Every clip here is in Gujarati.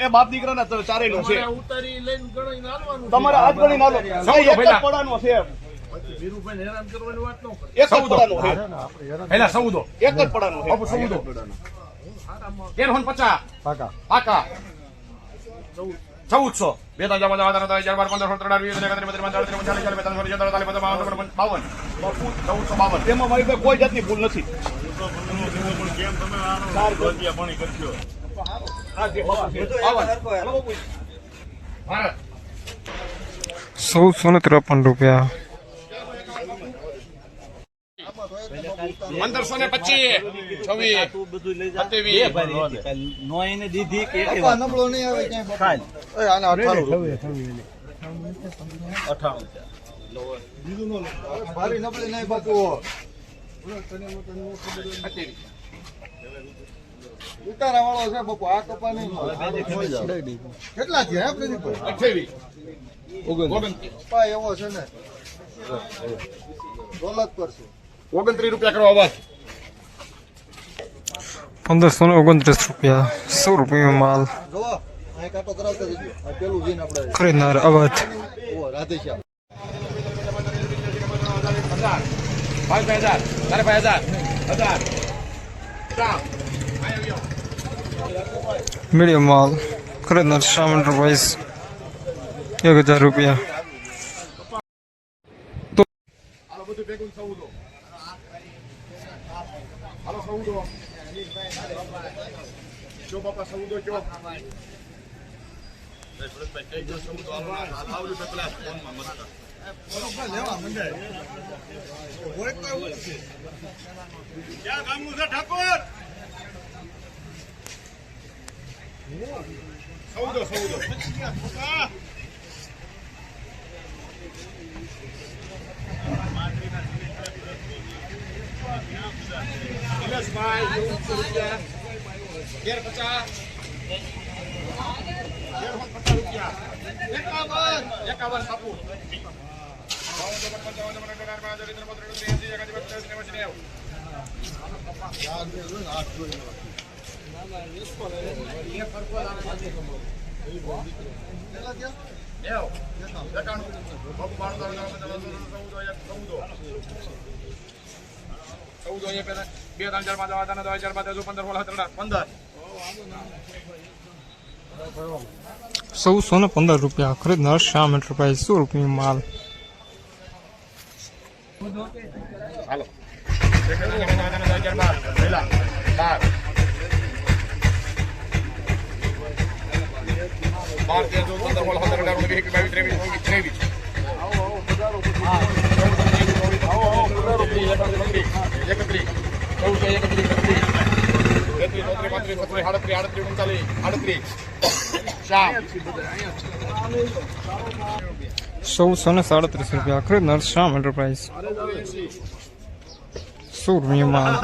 એ બાપ દીકરાના ચારે- ચારેયનો છે. ઉતારી લઈને ગણીને હાલવાનું તમારે હાથ ગણી નાલો એક જ પડાનો છે વીરુભાઈ હેરાન કરવાની વાત ન કરે. એક જ પડાનો છે. પેલા સૌદો એક જ પડાનો છે. સૌદો તેરસો ને પચાસ. પાકા. પાકા. ચૌદસો. બે ત્રણ દસ અગિયાર બાર પંદર અઢાર વીસ એકત્રીસ બત્રીસ ત્રીસ ચાલીસ ચાલીસ બેતાલીસ બેતાલીસ ચુમ્માલીસ, પચાસ બાવન બાવન. ચૌદસો બાવન. તેમાં મારી કોઈ જાતની ભૂલ નથી. આ જે બાપુ છે. ભારત ચૌદસો ને ત્રેપન રૂપિયા. પંદરસો ને પચીસ છવ્વીસ આને અઠાણું ઉતારા વાળો છે બપો આ કપા નહીં બે ખમી જાઓ. કેટલા છે હે પ્રદીપભાઈ અઠ્યાવીસ. ઓગણત્રીસ. એવો છે ને. દોલત છે. ઓગણત્રીસ રૂપિયા કરો અવાજ. પંદરસો ને ઓગણત્રીસ રૂપિયા સો રૂપિયા માલ. ખરીદનાર અવાજ. રાધેશ્યામ. હજાર. પાંચ હજાર. તારે પાંચ હજાર. હજાર. મીડિયમ માલ ખરીદનાર શામ પ્રાઇસ એક હજાર રૂપિયા હાલો બધું ભેગું હાલો સૌદો જો બાપા સૌદો કયો સૌદો તેર પચાસ તેરસો પચાસ રૂપિયા એકાવન એકાવન સાપુ ચૌદો બે ત્રણ ચાર પાંચ નવ દસ તેર ચૌદ પંદર સોળ સત્તર પંદર ચૌદસો ને પંદર રૂપિયા. ખરીદનાર શ્યામ એન્ટરપ્રાઇઝ સો રૂપિયા માલ? હાલો. બાર તેર ચૌદ પંદર સોળ સત્તર અઢાર ઓગણીસ વીસ બાવીસ ત્રેવીસ ચોવીસ ત્રેવીસ એકત્રીસ ચૌદ એકત્રીસ એકત્રીસ ચોત્રીસ પાંત્રીસ છત્રીસ આડત્રીસ આડત્રીસ ઉનચાલીસ આડત્રીસ ચૌદસો ને સાડત્રીસ રૂપિયા. ખરીદનાર શામ એન્ટરપ્રાઇઝ સો રૂપિયા માલ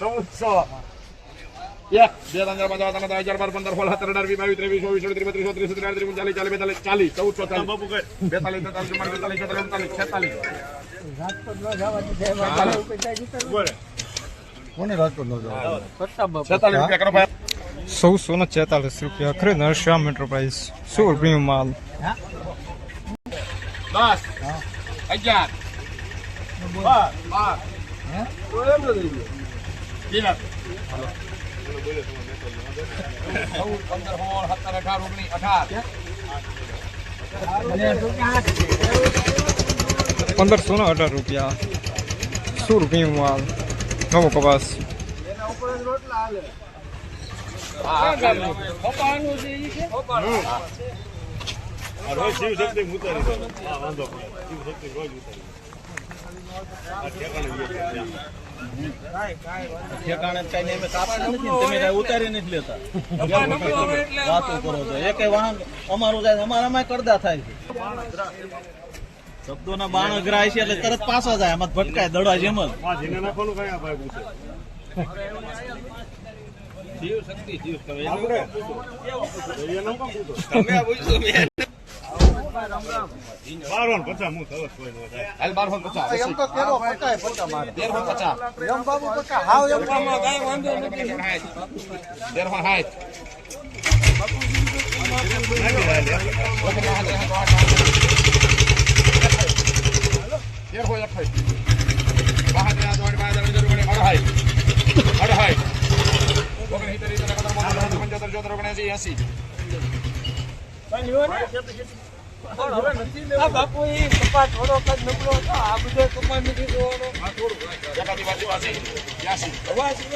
ચૌદસો. એક બે દસ અગિયાર બાર પંદર સોળ સત્તર અઢાર વીસ બાવીસ ત્રેવીસ ચોવીસ ચોત્રીસ બત્રીસ ચોત્રીસ સત્તર અઢાર ચાલીસ ચાલીસ બેતાલીસ ચાલીસ ચૌદ ચોતાલીસ બેતાલીસ તેતાલીસ બેતાલીસ છેતાલીસ. રાજકોટ નો ભાઈ ચૌદસો ને છેતાલીસ રૂપિયા ખરીદનાર નરશ્યામ એન્ટરપ્રાઇઝ સો રૂપિયા. માલ? દસ અગિયાર. બાર બાર. તેર ચૌદ પંદર સોળ સત્તર અઢાર ઓગણીસ અઢાર. પંદરસો ને અઢાર રૂપિયા. સો રૂપિયા માલ નવો કપાસ. ઉતારી નથી લેતા. વાતો કરો છો. એક વાહન અમારું જાય અમારામાં કરદા થાય છે. શબ્દોના બાણ અઘરા છે એટલે તરત પાછા જાય. આમાં ભટકાય દડા જેમ જ. બાર ફોન પચાસ એમ તો તેરો પચાય પચા મારે. તેર પચાસ. એમ બાબુ પચા હાવ એમ તેર ફોન હાઈટ તેર ફોન અઠાઈ બાહાત્તર આઠ બાહાત્તર અઢાઈ અઢાઈ ઓગણસિત્તેર સિત્તેર એકાવન પંચોતેર ચોતેર ઓગણએંસી એંસી આ બાપુ ઈ કપાસ થોડોક જ નબળો હતો આ બધો કપાસ નથી જોવાનો એકાદી બાજી બાજી બ્યાસી